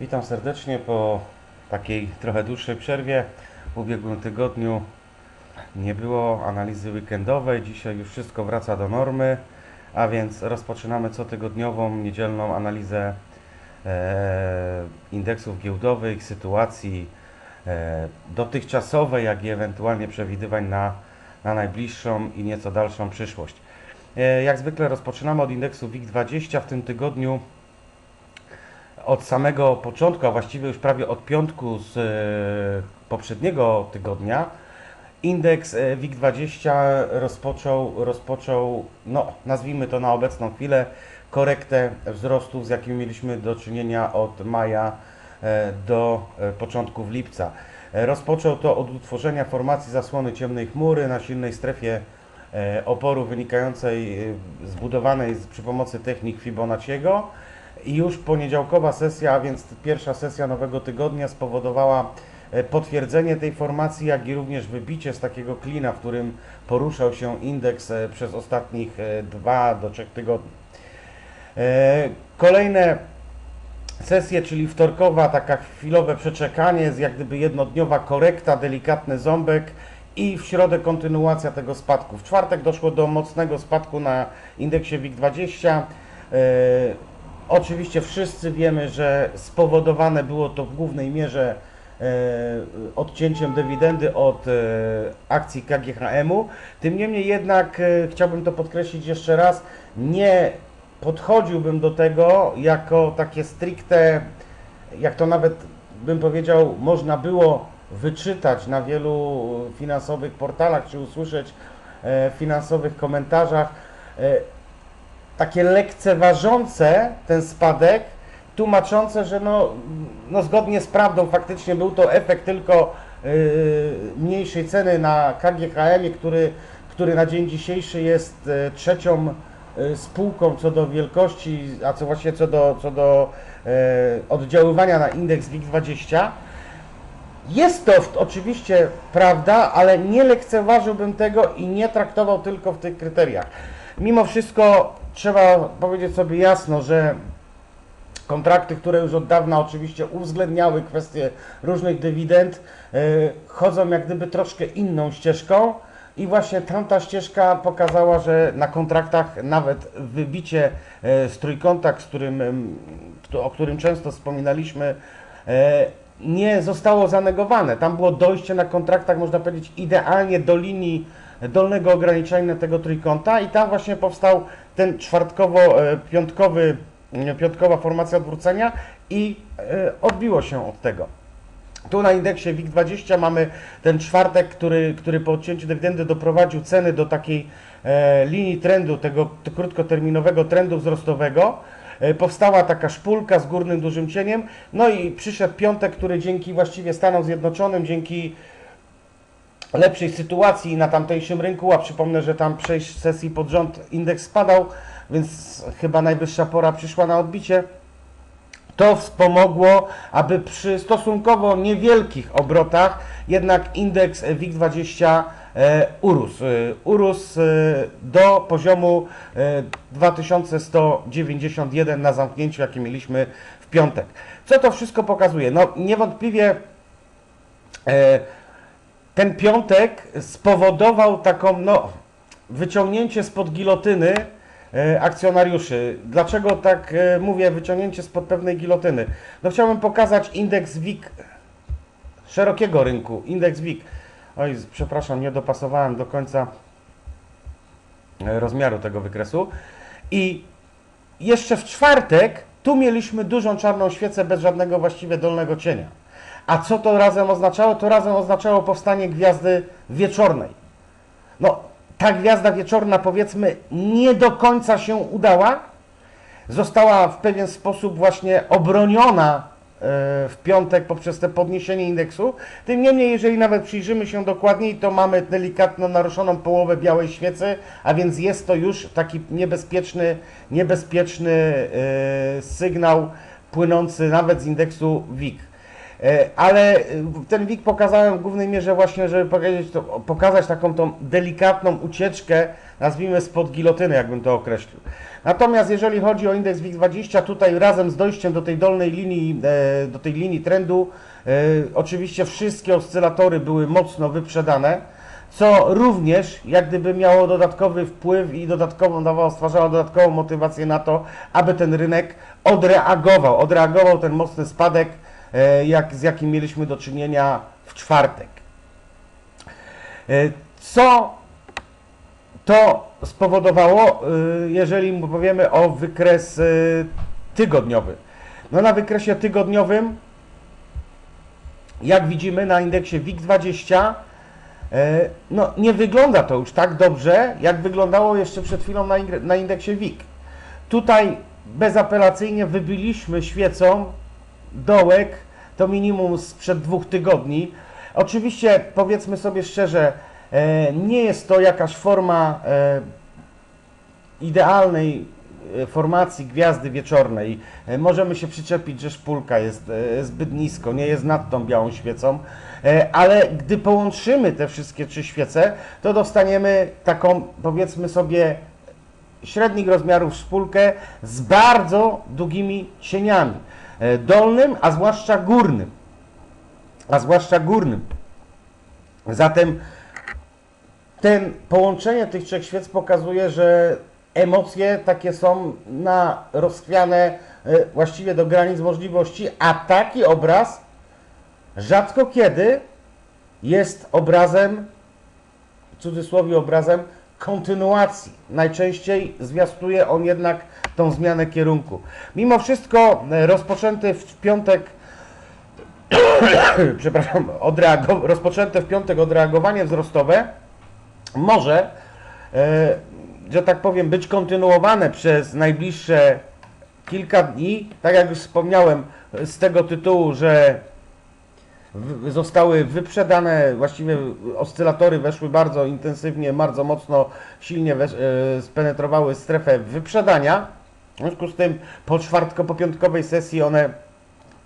Witam serdecznie po takiej trochę dłuższej przerwie. W ubiegłym tygodniu nie było analizy weekendowej, dzisiaj już wszystko wraca do normy, a więc rozpoczynamy cotygodniową, niedzielną analizę e, indeksów giełdowych, sytuacji e, dotychczasowej, jak i ewentualnie przewidywań na, na najbliższą i nieco dalszą przyszłość. E, jak zwykle rozpoczynamy od indeksu WIG20 w tym tygodniu od samego początku, a właściwie już prawie od piątku z e, poprzedniego tygodnia, indeks e, WIG20 rozpoczął, rozpoczął, no nazwijmy to na obecną chwilę, korektę wzrostów, z jakimi mieliśmy do czynienia od maja e, do początków lipca. Rozpoczął to od utworzenia formacji zasłony ciemnej chmury na silnej strefie oporu wynikającej zbudowanej przy pomocy technik Fibonacciego. Już poniedziałkowa sesja, a więc pierwsza sesja nowego tygodnia spowodowała e, potwierdzenie tej formacji, jak i również wybicie z takiego klina, w którym poruszał się indeks e, przez ostatnich 2 do 3 tygodni. E, Kolejne sesje, czyli wtorkowa, taka chwilowe przeczekanie, jak gdyby jednodniowa korekta, delikatny ząbek i w środę kontynuacja tego spadku. W czwartek doszło do mocnego spadku na indeksie WIG20. Oczywiście wszyscy wiemy, że spowodowane było to w głównej mierze e, odcięciem dywidendy od e, akcji KGHM-u. Tym niemniej jednak e, chciałbym to podkreślić jeszcze raz, nie podchodziłbym do tego jako takie stricte, jak to nawet bym powiedział, można było wyczytać na wielu finansowych portalach, czy usłyszeć w finansowych komentarzach, takie lekceważące ten spadek, tłumaczące, że no, no zgodnie z prawdą faktycznie był to efekt tylko y, mniejszej ceny na KGHM, który, który na dzień dzisiejszy jest e, trzecią e, spółką co do wielkości, a co właśnie co do, co do e, oddziaływania na indeks WIG20. Jest to w- oczywiście prawda, ale nie lekceważyłbym tego i nie traktował tylko w tych kryteriach. Mimo wszystko trzeba powiedzieć sobie jasno, że kontrakty, które już od dawna oczywiście uwzględniały kwestie różnych dywidend, e, chodzą jak gdyby troszkę inną ścieżką i właśnie tamta ścieżka pokazała, że na kontraktach nawet wybicie e, z trójkąta, kto- o którym często wspominaliśmy, nie zostało zanegowane. Tam było dojście na kontraktach, można powiedzieć, idealnie do linii dolnego ograniczenia tego trójkąta i tam właśnie powstał ten czwartkowo-piątkowy, piątkowa formacja odwrócenia i e, odbiło się od tego. Tu na indeksie WIG20 mamy ten czwartek, który, który po odcięciu dywidendy doprowadził ceny do takiej e, linii trendu, tego krótkoterminowego trendu wzrostowego. E, powstała taka szpulka z górnym dużym cieniem. No i przyszedł piątek, który dzięki właściwie Stanom Zjednoczonym, dzięki lepszej sytuacji na tamtejszym rynku, a przypomnę, że tam 6 sesji pod rząd indeks spadał, więc chyba najwyższa pora przyszła na odbicie. To wspomogło, aby przy stosunkowo niewielkich obrotach jednak indeks WIG20 e, urósł. E, urósł e, do poziomu e, 2191 na zamknięciu, jakie mieliśmy w piątek. Co to wszystko pokazuje? No niewątpliwie e, ten piątek spowodował taką, no, wyciągnięcie spod gilotyny e, akcjonariuszy. Dlaczego tak e, mówię, wyciągnięcie spod pewnej gilotyny? No chciałbym pokazać indeks WIG szerokiego rynku, indeks WIG. Oj, przepraszam, nie dopasowałem do końca e, rozmiaru tego wykresu. I jeszcze w czwartek tu mieliśmy dużą czarną świecę bez żadnego właściwie dolnego cienia. A co to razem oznaczało? To razem oznaczało powstanie gwiazdy wieczornej. No, ta gwiazda wieczorna, powiedzmy, nie do końca się udała. Została w pewien sposób właśnie obroniona e, w piątek poprzez te podniesienie indeksu. Tym niemniej, jeżeli nawet przyjrzymy się dokładniej, to mamy delikatno naruszoną połowę białej świecy, a więc jest to już taki niebezpieczny, niebezpieczny e, sygnał płynący nawet z indeksu WIG. E, Ale e, ten WIG pokazałem w głównej mierze właśnie, żeby powiedzieć, to, pokazać taką tą delikatną ucieczkę, nazwijmy spod gilotyny, jakbym to określił. Natomiast jeżeli chodzi o indeks WIG20, tutaj razem z dojściem do tej dolnej linii, e, do tej linii trendu, oczywiście wszystkie oscylatory były mocno wyprzedane, co również jak gdyby miało dodatkowy wpływ i dodatkową dawało, stwarzało dodatkową motywację na to, aby ten rynek odreagował, odreagował ten mocny spadek, jak, z jakim mieliśmy do czynienia w czwartek. E, Co to spowodowało, y, jeżeli powiemy o wykres tygodniowy. No na wykresie tygodniowym, jak widzimy na indeksie WIG20, e, no nie wygląda to już tak dobrze, jak wyglądało jeszcze przed chwilą na indeksie WIG. Tutaj bezapelacyjnie wybiliśmy świecą dołek, to minimum sprzed dwóch tygodni. Oczywiście, powiedzmy sobie szczerze, e, nie jest to jakaś forma e, idealnej e, formacji gwiazdy wieczornej. Możemy się przyczepić, że szpulka jest zbyt nisko, nie jest nad tą białą świecą, ale gdy połączymy te wszystkie trzy świece, to dostaniemy taką, powiedzmy sobie, średnich rozmiarów szpulkę z bardzo długimi cieniami. E, Dolnym, a zwłaszcza górnym. A zwłaszcza górnym. Zatem ten połączenie tych trzech świec pokazuje, że emocje takie są na rozchwiane e, właściwie do granic możliwości, a taki obraz rzadko kiedy jest obrazem, w cudzysłowie obrazem, kontynuacji. Najczęściej zwiastuje on jednak tą zmianę kierunku. Mimo wszystko e, rozpoczęty w piątek przepraszam, rozpoczęte w piątek odreagowanie wzrostowe może, e, że tak powiem, być kontynuowane przez najbliższe kilka dni. Tak jak już wspomniałem, z tego tytułu, że zostały wyprzedane, właściwie oscylatory weszły bardzo intensywnie, bardzo mocno, silnie e, spenetrowały strefę wyprzedania. W związku z tym po czwartko, po piątkowej sesji one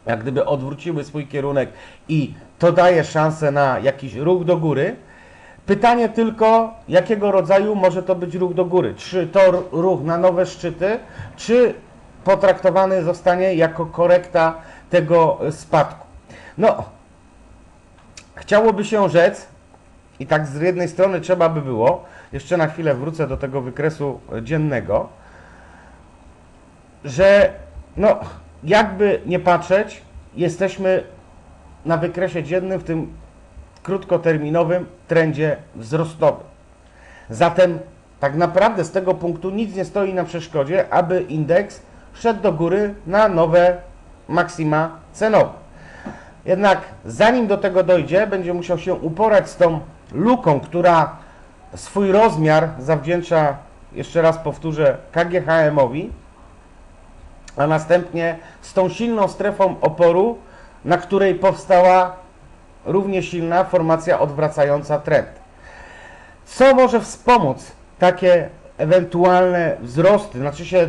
jak gdyby odwróciły swój kierunek i to daje szansę na jakiś ruch do góry. Pytanie tylko, jakiego rodzaju może to być ruch do góry? Czy to ruch na nowe szczyty, czy potraktowany zostanie jako korekta tego spadku? No, chciałoby się rzec, i tak z jednej strony trzeba by było, jeszcze na chwilę wrócę do tego wykresu dziennego, że no, jakby nie patrzeć, jesteśmy na wykresie dziennym w tym krótkoterminowym trendzie wzrostowym. Zatem tak naprawdę z tego punktu nic nie stoi na przeszkodzie, aby indeks szedł do góry na nowe maksima cenowe. Jednak zanim do tego dojdzie, będzie musiał się uporać z tą luką, która swój rozmiar zawdzięcza, jeszcze raz powtórzę, KGHM-owi, a następnie z tą silną strefą oporu, na której powstała równie silna formacja odwracająca trend. Co może wspomóc takie ewentualne wzrosty? Znaczy się,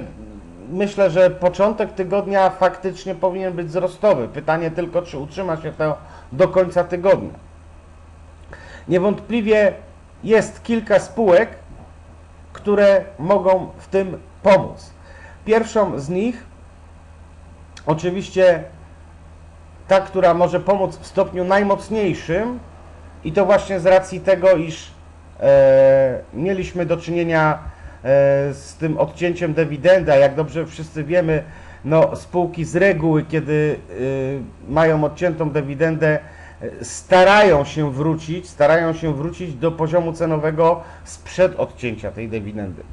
myślę, że początek tygodnia faktycznie powinien być wzrostowy. Pytanie tylko, czy utrzyma się to do końca tygodnia. Niewątpliwie jest kilka spółek, które mogą w tym pomóc. Pierwszą z nich, oczywiście ta, która może pomóc w stopniu najmocniejszym, i to właśnie z racji tego, iż e, mieliśmy do czynienia z tym odcięciem dywidendy, a jak dobrze wszyscy wiemy, no, spółki z reguły, kiedy e, mają odciętą dywidendę, e, starają się wrócić, starają się wrócić do poziomu cenowego sprzed odcięcia tej dywidendy.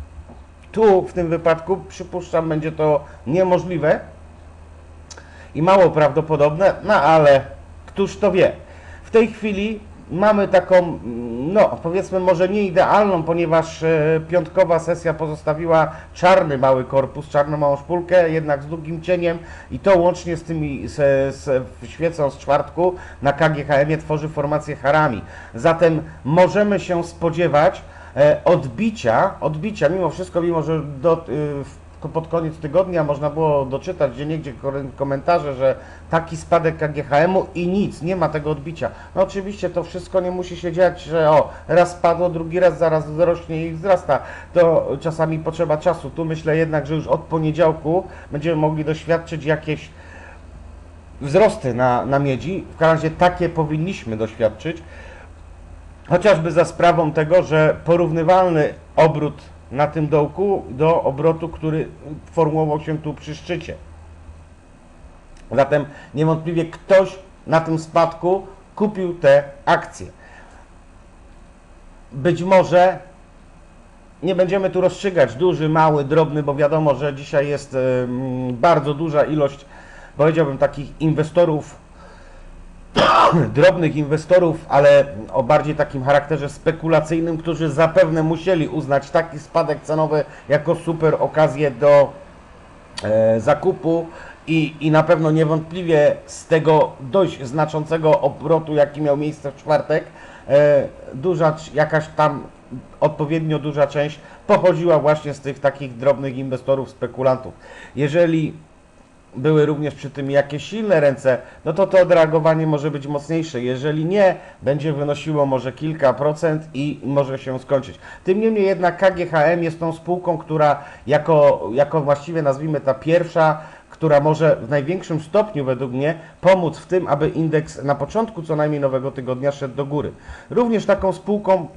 Tu w tym wypadku przypuszczam będzie to niemożliwe i mało prawdopodobne, no ale któż to wie. W tej chwili mamy taką, mm, no powiedzmy może nie idealną, ponieważ e, piątkowa sesja pozostawiła czarny mały korpus, czarną małą szpulkę, jednak z długim cieniem i to łącznie z tymi z, z świecą z czwartku na KGHM tworzy formację harami. Zatem możemy się spodziewać e, odbicia, odbicia mimo wszystko, mimo że do, y, w pod koniec tygodnia można było doczytać gdzie niegdzie komentarze, że taki spadek KGHM-u i nic, nie ma tego odbicia. No oczywiście to wszystko nie musi się dziać, że o, raz spadło, drugi raz zaraz wzrośnie i wzrasta. To czasami potrzeba czasu. Tu myślę jednak, że już od poniedziałku będziemy mogli doświadczyć jakieś wzrosty na, na miedzi. W każdym razie takie powinniśmy doświadczyć. Chociażby za sprawą tego, że porównywalny obrót na tym dołku do obrotu, który formułował się tu przy szczycie. Zatem niewątpliwie ktoś na tym spadku kupił te akcje. Być może nie będziemy tu rozstrzygać duży, mały, drobny, bo wiadomo, że dzisiaj jest bardzo duża ilość, powiedziałbym, takich inwestorów, drobnych inwestorów, ale o bardziej takim charakterze spekulacyjnym, którzy zapewne musieli uznać taki spadek cenowy jako super okazję do e, zakupu i, i na pewno niewątpliwie z tego dość znaczącego obrotu, jaki miał miejsce w czwartek, e, duża, jakaś tam odpowiednio duża część pochodziła właśnie z tych takich drobnych inwestorów, spekulantów. Jeżeli były również przy tym jakieś silne ręce, no to to odreagowanie może być mocniejsze. Jeżeli nie, będzie wynosiło może kilka procent i może się skończyć. Tym niemniej jednak KGHM jest tą spółką, która jako, jako właściwie nazwijmy ta pierwsza, która może w największym stopniu według mnie pomóc w tym, aby indeks na początku co najmniej nowego tygodnia szedł do góry. Również taką spółką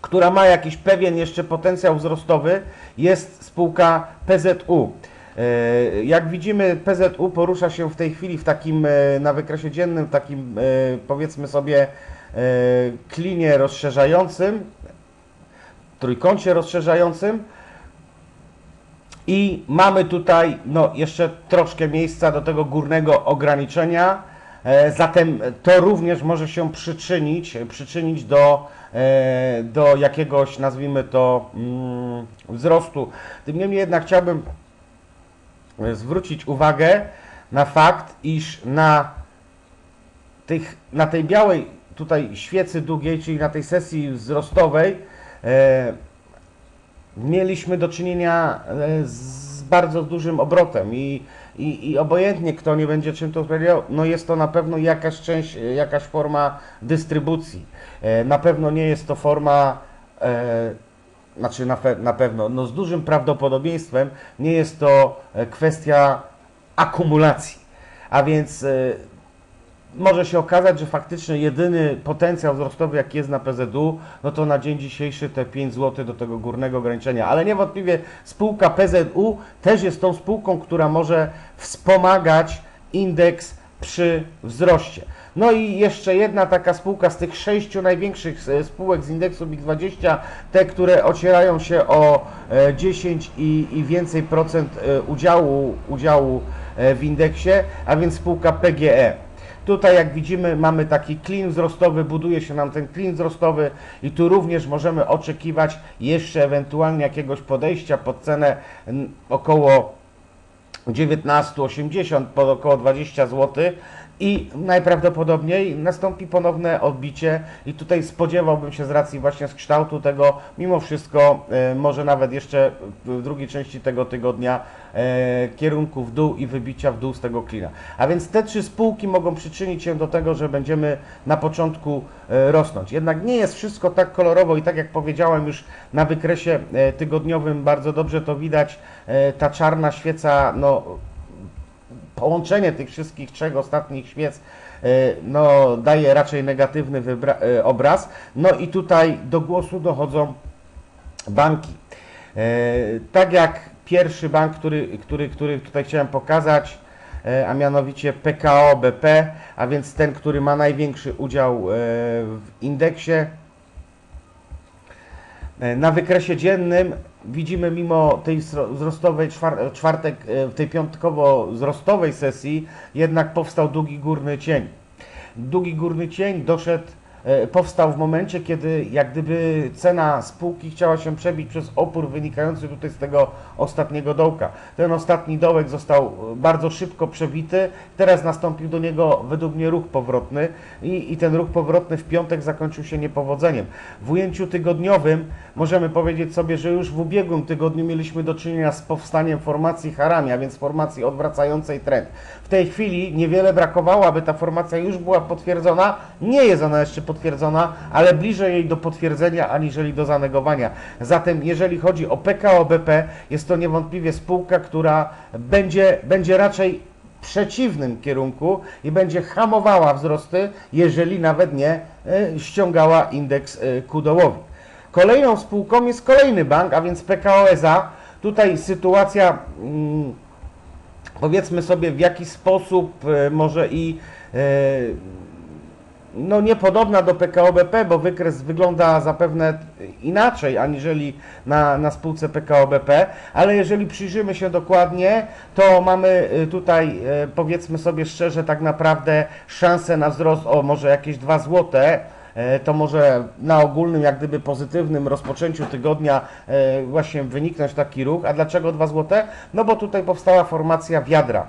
która ma jakiś pewien jeszcze potencjał wzrostowy, jest spółka PZU. E, Jak widzimy, PZU porusza się w tej chwili w takim, e, na wykresie dziennym, takim e, powiedzmy sobie klinie rozszerzającym, trójkącie rozszerzającym i mamy tutaj no, jeszcze troszkę miejsca do tego górnego ograniczenia. Zatem to również może się przyczynić, przyczynić do, do jakiegoś, nazwijmy to, mm, wzrostu. Tym niemniej jednak chciałbym zwrócić uwagę na fakt, iż na, tych, na tej białej tutaj świecy długiej, czyli na tej sesji wzrostowej, e, mieliśmy do czynienia e, z bardzo dużym obrotem i, i, i obojętnie kto nie będzie czym to sprawiał, no jest to na pewno jakaś część, e, jakaś forma dystrybucji. E, Na pewno nie jest to forma, e, znaczy na, na pewno, no z dużym prawdopodobieństwem nie jest to e, kwestia akumulacji. A więc e, może się okazać, że faktycznie jedyny potencjał wzrostowy, jaki jest na PZU, no to na dzień dzisiejszy te 5 zł do tego górnego ograniczenia. Ale niewątpliwie spółka PZU też jest tą spółką, która może wspomagać indeks przy wzroście. No i jeszcze jedna taka spółka z tych sześciu największych e, spółek z indeksu WIG20, te, które ocierają się o e, 10 i, i więcej procent e, udziału, udziału e, w indeksie, a więc spółka PGE. Tutaj jak widzimy mamy taki klin wzrostowy, buduje się nam ten klin wzrostowy i tu również możemy oczekiwać jeszcze ewentualnie jakiegoś podejścia pod cenę około 19,80 po około 20 zł i najprawdopodobniej nastąpi ponowne odbicie i tutaj spodziewałbym się z racji właśnie z kształtu tego, mimo wszystko e, może nawet jeszcze w drugiej części tego tygodnia e, kierunku w dół i wybicia w dół z tego klina. A więc te trzy spółki mogą przyczynić się do tego, że będziemy na początku e, rosnąć. Jednak nie jest wszystko tak kolorowo i tak jak powiedziałem już na wykresie tygodniowym bardzo dobrze to widać, ta czarna świeca, no połączenie tych wszystkich trzech ostatnich świec e, no, daje raczej negatywny e, obraz. No i tutaj do głosu dochodzą banki. E, Tak jak pierwszy bank, który, który, który tutaj chciałem pokazać, a mianowicie PKO BP, a więc ten, który ma największy udział w indeksie. Na wykresie dziennym widzimy mimo tej wzro- wzrostowej czwar- czwartek, e, tej piątkowo-wzrostowej sesji jednak powstał długi górny cień. Długi górny cień doszedł powstał w momencie, kiedy jak gdyby cena spółki chciała się przebić przez opór wynikający tutaj z tego ostatniego dołka. Ten ostatni dołek został e, bardzo szybko przebity, teraz nastąpił do niego według mnie ruch powrotny i, i ten ruch powrotny w piątek zakończył się niepowodzeniem. W ujęciu tygodniowym możemy powiedzieć sobie, że już w ubiegłym tygodniu mieliśmy do czynienia z powstaniem formacji harami, a więc formacji odwracającej trend. W tej chwili niewiele brakowało, aby ta formacja już była potwierdzona. Nie jest ona jeszcze potwierdzona, ale bliżej jej do potwierdzenia aniżeli do zanegowania. Zatem jeżeli chodzi o PKO BP, jest to niewątpliwie spółka, która będzie, będzie raczej przeciwnym kierunku i będzie hamowała wzrosty, jeżeli nawet nie e, ściągała indeks e, ku dołowi. Kolejną spółką jest kolejny bank, a więc PKO SA. Tutaj sytuacja mm, powiedzmy sobie w jaki sposób e, może i no niepodobna do PKO BP, bo wykres wygląda zapewne inaczej aniżeli na, na spółce PKO BP, ale jeżeli przyjrzymy się dokładnie, to mamy y, tutaj y, powiedzmy sobie szczerze tak naprawdę szansę na wzrost o może jakieś 2 złote. E, to może na ogólnym, jak gdyby pozytywnym rozpoczęciu tygodnia właśnie wyniknąć taki ruch. A dlaczego 2 złote? No bo tutaj powstała formacja wiadra.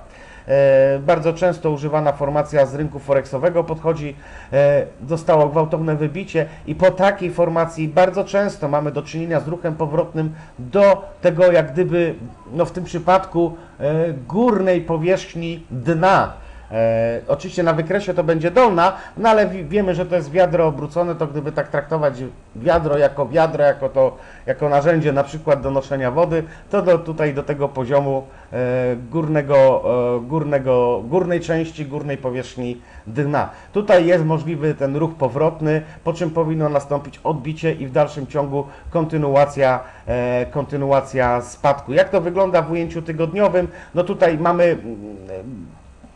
E, Bardzo często używana formacja z rynku forexowego podchodzi, e, zostało gwałtowne wybicie i po takiej formacji bardzo często mamy do czynienia z ruchem powrotnym do tego jak gdyby, no w tym przypadku e, górnej powierzchni dna. E, oczywiście na wykresie to będzie dolna, no ale wi- wiemy, że to jest wiadro obrócone, to gdyby tak traktować wiadro jako wiadro, jako to, jako narzędzie na przykład do noszenia wody, to do, tutaj do tego poziomu e, górnego, e, górnego, górnej części, górnej powierzchni dna. Tutaj jest możliwy ten ruch powrotny, po czym powinno nastąpić odbicie i w dalszym ciągu kontynuacja, e, kontynuacja spadku. Jak to wygląda w ujęciu tygodniowym? No tutaj mamy mm,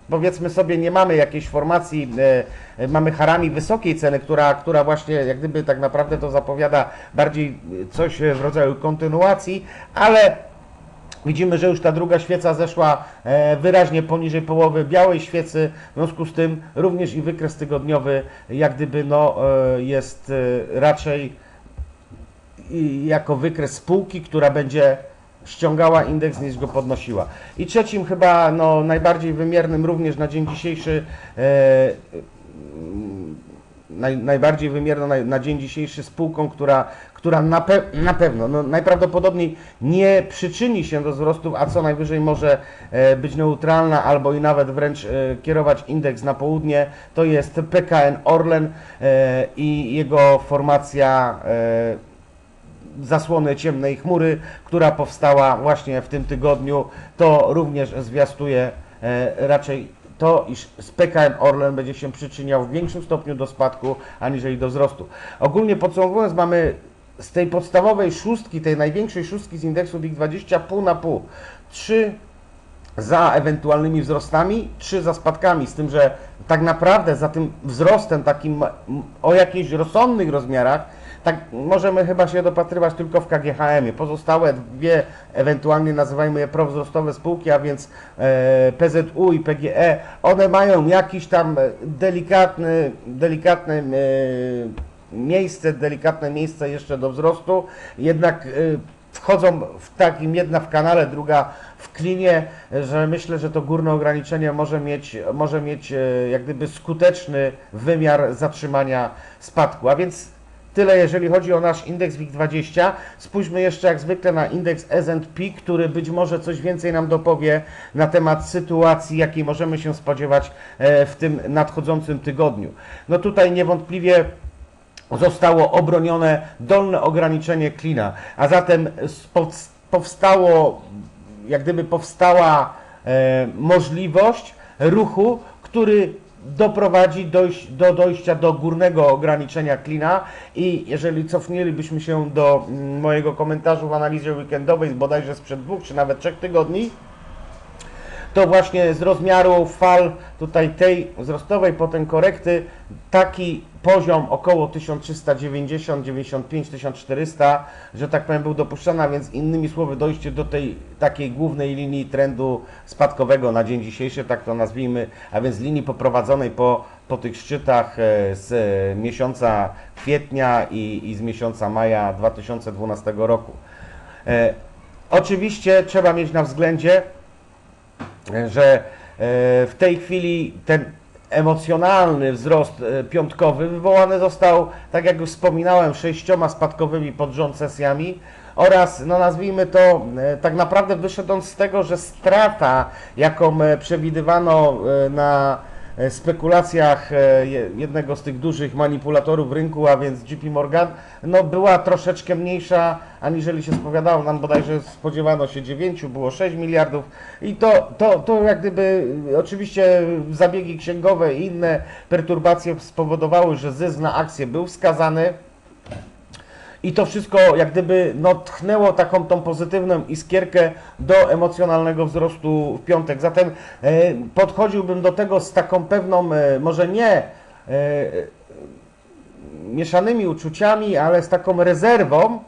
powiedzmy sobie, nie mamy jakiejś formacji, e, e, mamy harami wysokiej ceny, która, która właśnie jak gdyby tak naprawdę to zapowiada bardziej coś w rodzaju kontynuacji, ale Widzimy, że już ta druga świeca zeszła e, wyraźnie poniżej połowy białej świecy, w związku z tym również i wykres tygodniowy jak gdyby no, e, jest raczej jako wykres spółki, która będzie ściągała indeks niż go podnosiła. I trzecim chyba no, najbardziej wymiernym również na dzień dzisiejszy e, naj, najbardziej wymierną na, na dzień dzisiejszy spółką, która, która na, pe, na pewno, no, najprawdopodobniej nie przyczyni się do wzrostów, a co najwyżej może e, być neutralna albo i nawet wręcz e, kierować indeks na południe, to jest PKN Orlen e, i jego formacja e, zasłony ciemnej chmury, która powstała właśnie w tym tygodniu, to również zwiastuje e, raczej to, iż z PKN Orlen będzie się przyczyniał w większym stopniu do spadku, aniżeli do wzrostu. Ogólnie podsumowując, mamy z tej podstawowej szóstki, tej największej szóstki z indeksu WIG20 pół na pół. Trzy za ewentualnymi wzrostami, trzy za spadkami, z tym, że tak naprawdę za tym wzrostem takim o jakichś rozsądnych rozmiarach, tak możemy chyba się dopatrywać tylko w KGHM-ie. Pozostałe dwie, ewentualnie nazywajmy je prowzrostowe spółki, a więc e, PZU i PGE, one mają jakiś tam delikatny, delikatne e, miejsce, delikatne miejsce jeszcze do wzrostu, jednak e, wchodzą w takim jedna w kanale, druga w klinie, że myślę, że to górne ograniczenie może mieć, może mieć e, jak gdyby skuteczny wymiar zatrzymania spadku. A więc tyle jeżeli chodzi o nasz indeks WIG20. Spójrzmy jeszcze jak zwykle na indeks S&P, który być może coś więcej nam dopowie na temat sytuacji, jakiej możemy się spodziewać e, w tym nadchodzącym tygodniu. No tutaj niewątpliwie zostało obronione dolne ograniczenie klina, a zatem powstało, jak gdyby powstała e, możliwość ruchu, który doprowadzi dojść, do dojścia do górnego ograniczenia klina i jeżeli cofnęlibyśmy się do mm, mojego komentarzu w analizie weekendowej, bodajże sprzed dwóch czy nawet trzech tygodni, to właśnie z rozmiaru fal tutaj tej wzrostowej, potem korekty, taki poziom około 1390, 95, 1400, że tak powiem, był dopuszczany, a więc innymi słowy dojście do tej takiej głównej linii trendu spadkowego na dzień dzisiejszy, tak to nazwijmy, a więc linii poprowadzonej po, po tych szczytach e, z miesiąca kwietnia i, i z miesiąca maja 2012 roku. E, Oczywiście trzeba mieć na względzie, że e, w tej chwili ten emocjonalny wzrost e, piątkowy wywołany został, tak jak już wspominałem, sześcioma spadkowymi pod rząd sesjami oraz, no nazwijmy to, e, tak naprawdę wyszedł on z tego, że strata, jaką przewidywano na spekulacjach e, je- jednego z tych dużych manipulatorów rynku, a więc JP Morgan, no była troszeczkę mniejsza, aniżeli się spowiadało. Nam bodajże spodziewano się 9, było 6 miliardów i to, to, to jak gdyby e, oczywiście zabiegi księgowe i inne perturbacje spowodowały, że zysk na akcję był wskazany. I to wszystko jak gdyby no, tchnęło taką tą pozytywną iskierkę do emocjonalnego wzrostu w piątek. Zatem e, podchodziłbym do tego z taką pewną, e, może nie e, mieszanymi uczuciami, ale z taką rezerwą,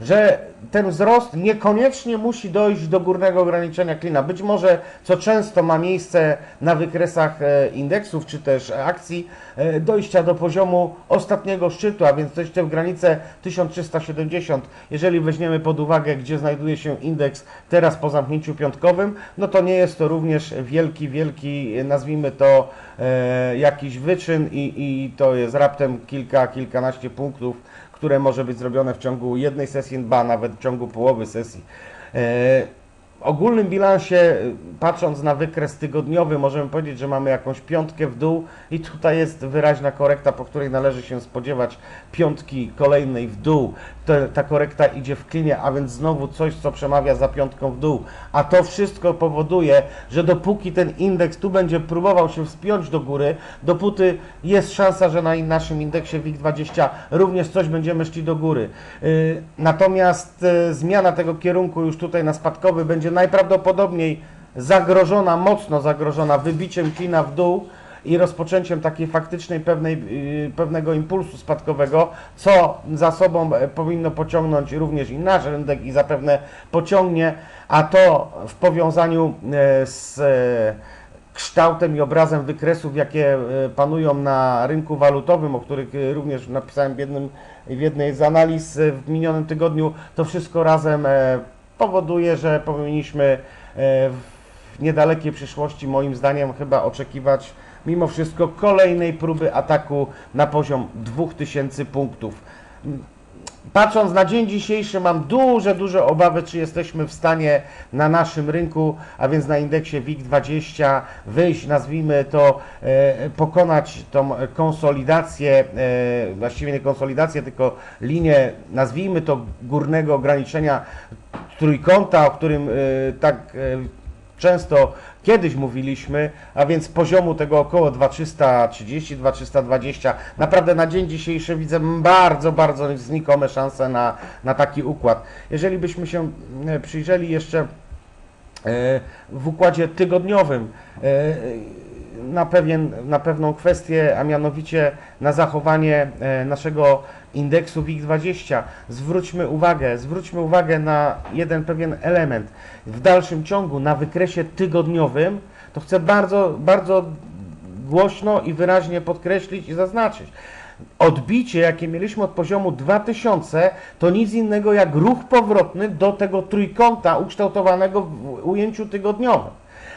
że ten wzrost niekoniecznie musi dojść do górnego ograniczenia klina. Być może, co często ma miejsce na wykresach e, indeksów czy też akcji, e, dojścia do poziomu ostatniego szczytu, a więc dojście w granicę 1370. Jeżeli weźmiemy pod uwagę, gdzie znajduje się indeks teraz po zamknięciu piątkowym, no to nie jest to również wielki, wielki, nazwijmy to, e, jakiś wyczyn i, i to jest raptem kilka, kilkanaście punktów które może być zrobione w ciągu jednej sesji, ba nawet w ciągu połowy sesji. Ogólnym bilansie, patrząc na wykres tygodniowy, możemy powiedzieć, że mamy jakąś piątkę w dół i tutaj jest wyraźna korekta, po której należy się spodziewać piątki kolejnej w dół. Te, ta korekta idzie w klinie, a więc znowu coś, co przemawia za piątką w dół. A to wszystko powoduje, że dopóki ten indeks tu będzie próbował się wspiąć do góry, dopóty jest szansa, że na naszym indeksie WIG20 również coś będziemy szli do góry. Yy, Natomiast yy, zmiana tego kierunku już tutaj na spadkowy będzie najprawdopodobniej zagrożona, mocno zagrożona wybiciem klina w dół i rozpoczęciem takiej faktycznej pewnej, yy, pewnego impulsu spadkowego, co za sobą e, powinno pociągnąć również i nasz rynek i zapewne pociągnie, a to w powiązaniu e, z e, kształtem i obrazem wykresów, jakie panują na rynku walutowym, o których również napisałem w, jednym, w jednej z analiz w minionym tygodniu, to wszystko razem powoduje, że powinniśmy e, w niedalekiej przyszłości, moim zdaniem, chyba oczekiwać mimo wszystko kolejnej próby ataku na poziom 2000 punktów. Patrząc na dzień dzisiejszy, mam duże, duże obawy, czy jesteśmy w stanie na naszym rynku, a więc na indeksie WIG20, wyjść, nazwijmy to, e, pokonać tą konsolidację, e, właściwie nie konsolidację, tylko linię, nazwijmy to, górnego ograniczenia trójkąta, o którym e, tak e, często kiedyś mówiliśmy, a więc poziomu tego około 2330, 2320. Naprawdę na dzień dzisiejszy widzę bardzo, bardzo znikome szanse na, na taki układ. Jeżeli byśmy się e, przyjrzeli jeszcze w układzie tygodniowym na, pewien, na pewną kwestię, a mianowicie na zachowanie e, naszego indeksu WIG20. Zwróćmy uwagę, zwróćmy uwagę na jeden pewien element. W dalszym ciągu na wykresie tygodniowym, to chcę bardzo, bardzo głośno i wyraźnie podkreślić i zaznaczyć. Odbicie, jakie mieliśmy od poziomu 2000, to nic innego jak ruch powrotny do tego trójkąta ukształtowanego w ujęciu tygodniowym.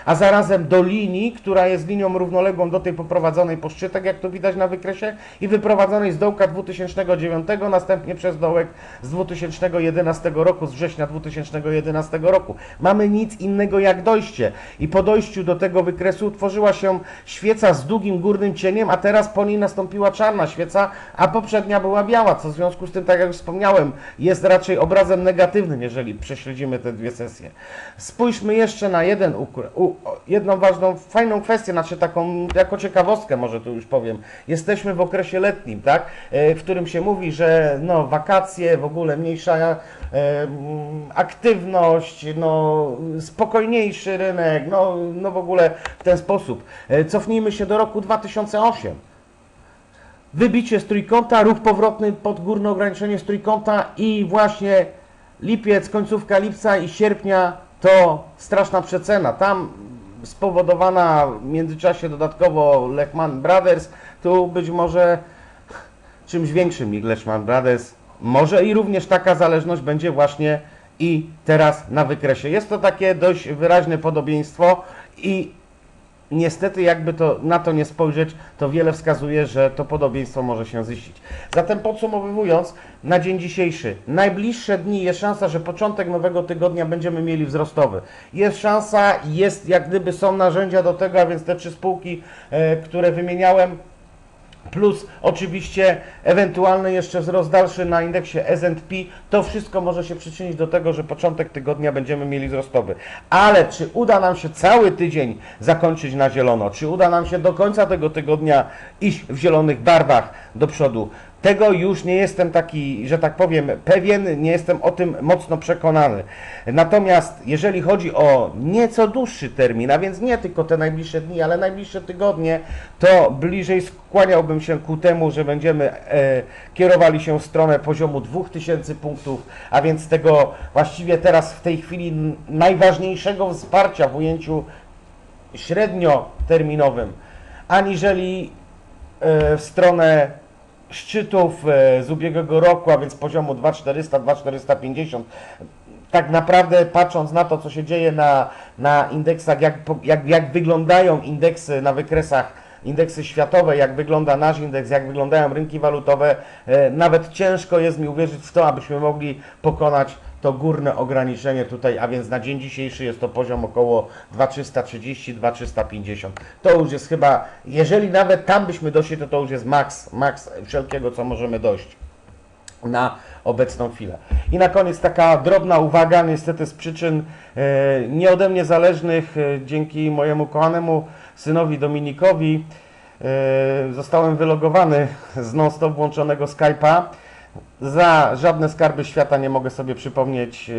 A zarazem do linii, która jest linią równoległą do tej poprowadzonej po szczytach, jak to widać na wykresie, i wyprowadzonej z dołka 2009, następnie przez dołek z 2011 roku, z września 2011 roku. Mamy nic innego jak dojście. I po dojściu do tego wykresu utworzyła się świeca z długim górnym cieniem, a teraz po niej nastąpiła czarna świeca, a poprzednia była biała, co w związku z tym, tak jak wspomniałem, jest raczej obrazem negatywnym, jeżeli prześledzimy te dwie sesje. Spójrzmy jeszcze na jeden ukr- u- jedną ważną, fajną kwestię, znaczy taką jako ciekawostkę może tu już powiem. Jesteśmy w okresie letnim, tak? E, W którym się mówi, że no wakacje, w ogóle mniejsza e, mm, aktywność, no spokojniejszy rynek, no, no w ogóle w ten sposób. E, Cofnijmy się do roku 2008. Wybicie z trójkąta, ruch powrotny pod górne ograniczenie z trójkąta i właśnie lipiec, końcówka lipca i sierpnia to straszna przecena. Tam spowodowana w międzyczasie dodatkowo Lechman Brothers, tu być może czymś większym niż Lechman Brothers. Może i również taka zależność będzie właśnie i teraz na wykresie. Jest to takie dość wyraźne podobieństwo i niestety jakby to na to nie spojrzeć, to wiele wskazuje, że to podobieństwo może się ziścić. Zatem podsumowując, na dzień dzisiejszy, najbliższe dni jest szansa, że początek nowego tygodnia będziemy mieli wzrostowy. Jest szansa, jest jak gdyby są narzędzia do tego, a więc te trzy spółki, e, które wymieniałem, plus oczywiście ewentualny jeszcze wzrost dalszy na indeksie S&P, to wszystko może się przyczynić do tego, że początek tygodnia będziemy mieli wzrostowy. Ale czy uda nam się cały tydzień zakończyć na zielono, czy uda nam się do końca tego tygodnia iść w zielonych barwach do przodu, tego już nie jestem taki, że tak powiem, pewien, nie jestem o tym mocno przekonany. Natomiast jeżeli chodzi o nieco dłuższy termin, a więc nie tylko te najbliższe dni, ale najbliższe tygodnie, to bliżej skłaniałbym się ku temu, że będziemy e, kierowali się w stronę poziomu 2000 punktów, a więc tego właściwie teraz w tej chwili najważniejszego wsparcia w ujęciu średnioterminowym, aniżeli e, w stronę szczytów e, z ubiegłego roku, a więc poziomu 2400, 2450. Tak naprawdę patrząc na to, co się dzieje na, na indeksach, jak, jak, jak wyglądają indeksy na wykresach, indeksy światowe, jak wygląda nasz indeks, jak wyglądają rynki walutowe, e, nawet ciężko jest mi uwierzyć w to, abyśmy mogli pokonać to górne ograniczenie tutaj, a więc na dzień dzisiejszy jest to poziom około 2330-2350. To już jest chyba, jeżeli nawet tam byśmy doszli, to to już jest maks, maks wszelkiego, co możemy dojść na obecną chwilę. I na koniec taka drobna uwaga, niestety z przyczyn e, nie ode mnie zależnych, e, dzięki mojemu kochanemu synowi Dominikowi e, zostałem wylogowany z non-stop włączonego Skype'a. Za żadne skarby świata nie mogę sobie przypomnieć e,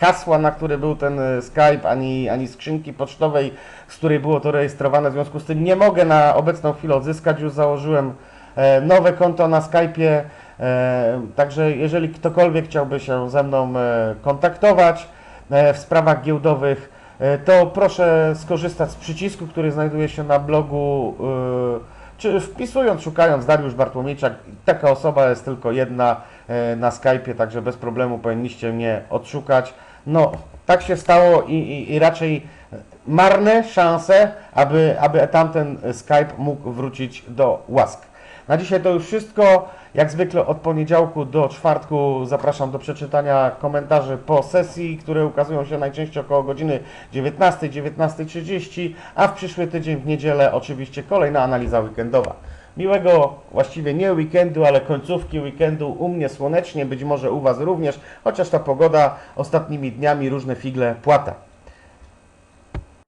hasła, na które był ten e, Skype, ani, ani skrzynki pocztowej, z której było to rejestrowane. W związku z tym nie mogę na obecną chwilę odzyskać. Już założyłem e, nowe konto na Skype'ie. E, Także jeżeli ktokolwiek chciałby się ze mną e, kontaktować w sprawach giełdowych, to proszę skorzystać z przycisku, który znajduje się na blogu, e, czy wpisując, szukając Dariusz Bartłomiejczak. Taka osoba jest tylko jedna e, na Skype'ie, także bez problemu powinniście mnie odszukać. No, tak się stało i, i, i raczej marne szanse, aby, aby tamten Skype mógł wrócić do łask. Na dzisiaj to już wszystko. Jak zwykle od poniedziałku do czwartku zapraszam do przeczytania komentarzy po sesji, które ukazują się najczęściej około godziny 19, 19.30, a w przyszły tydzień w niedzielę oczywiście kolejna analiza weekendowa. Miłego, właściwie nie weekendu, ale końcówki weekendu. U mnie słonecznie, być może u Was również, chociaż ta pogoda ostatnimi dniami różne figle płata.